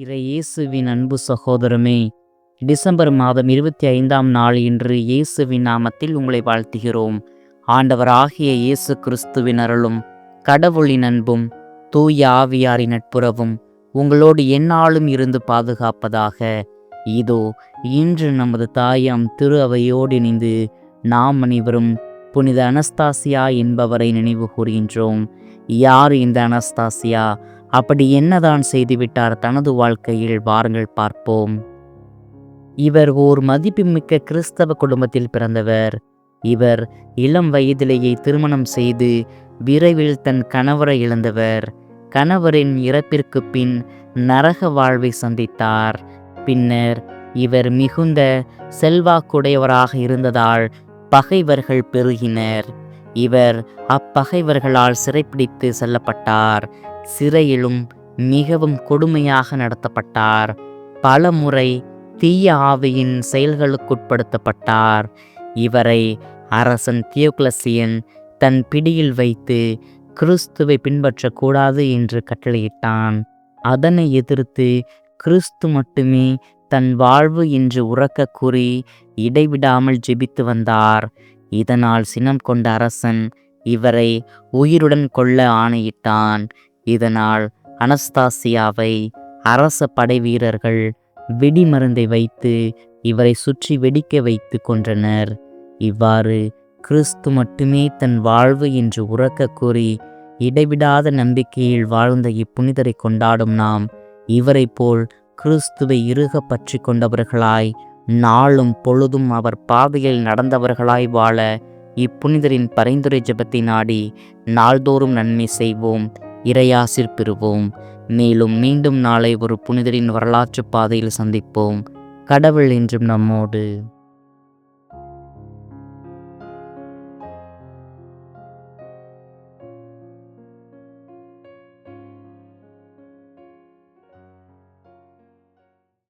இறை இயேசுவின் அன்பு சகோதரமே டிசம்பர் மாதம் இருபத்தி ஐந்தாம் நாள் இன்று இயேசுவின் நாமத்தில் உங்களை வாழ்த்துகிறோம். ஆண்டவர் ஆகிய இயேசு கிறிஸ்துவின் அருளும் கடவுளின் அன்பும் தூய ஆவியாரின் நட்புறவும் உங்களோடு எந்நாளும் இருந்து பாதுகாப்பதாக. இதோ இன்று நமது தாயாம் திரு அவையோடு இணைந்து நாம் அனைவரும் புனித அனஸ்தாசியா என்பவரை நினைவு கூறுகின்றோம். யார் இந்த அனஸ்தாசியா? அப்படி என்னதான் செய்துவிட்டார் தனது வாழ்க்கையில்? வாருங்கள் பார்ப்போம். இவர் ஓர் மதிப்புமிக்க கிறிஸ்தவ குடும்பத்தில் பிறந்தவர். இவர் இளம் வயதிலேயே திருமணம் செய்து விரைவில் தன் கணவரை இழந்தவர். கணவரின் இறப்பிற்கு பின் நரக வாழ்வை சந்தித்தார். பின்னர் இவர் மிகுந்த செல்வாக்குடையவராக இருந்ததால் பகைவர்கள் பெருகினர். இவர் அப்பகைவர்களால் சிறைப்பிடித்து செல்லப்பட்டார். சிறையிலும் மிகவும் கொடுமையாக நடத்தப்பட்டார். பல முறை தீய ஆவியின் செயல்களுக்குட்படுத்தப்பட்டார். இவரை அரசன் தியோக்ளசியன் தன் பிடியில் வைத்து கிறிஸ்துவை பின்பற்றக்கூடாது என்று கட்டளையிட்டான். அதனை எதிர்த்து கிறிஸ்து மட்டுமே தன் வாழ்வு என்று உறக்க கூறி இடைவிடாமல் ஜெபித்து வந்தார். இதனால் சினம் கொண்ட அரசன் இவரை உயிருடன் கொள்ள ஆணையிட்டான். இதனால் அனஸ்தாசியாவை அரச படை வீரர்கள் வெடிமருந்தை வைத்து இவரை சுற்றி வெடிக்க வைத்து கொன்றனர். இவ்வாறு கிறிஸ்து மட்டுமே தன் வாழ்வு என்று உறக்க கூறி இடைவிடாத நம்பிக்கையில் வாழ்ந்த இப்புனிதரை கொண்டாடும் நாம் இவரை போல் கிறிஸ்துவை இறுக பற்றி கொண்டவர்களாய் நாளும் பொழுதும் அவர் பாதையில் நடந்தவர்களாய் வாழ இப்புனிதரின் பரிந்துரை ஜபத்தை நாடி நாள்தோறும் நன்மை செய்வோம். இறையாசிர் பெறுவோம். மேலும் மீண்டும் நாளை ஒரு புனிதரின் வரலாற்று பாதையில் சந்திப்போம். கடவுள் என்றும் நம்மோடு.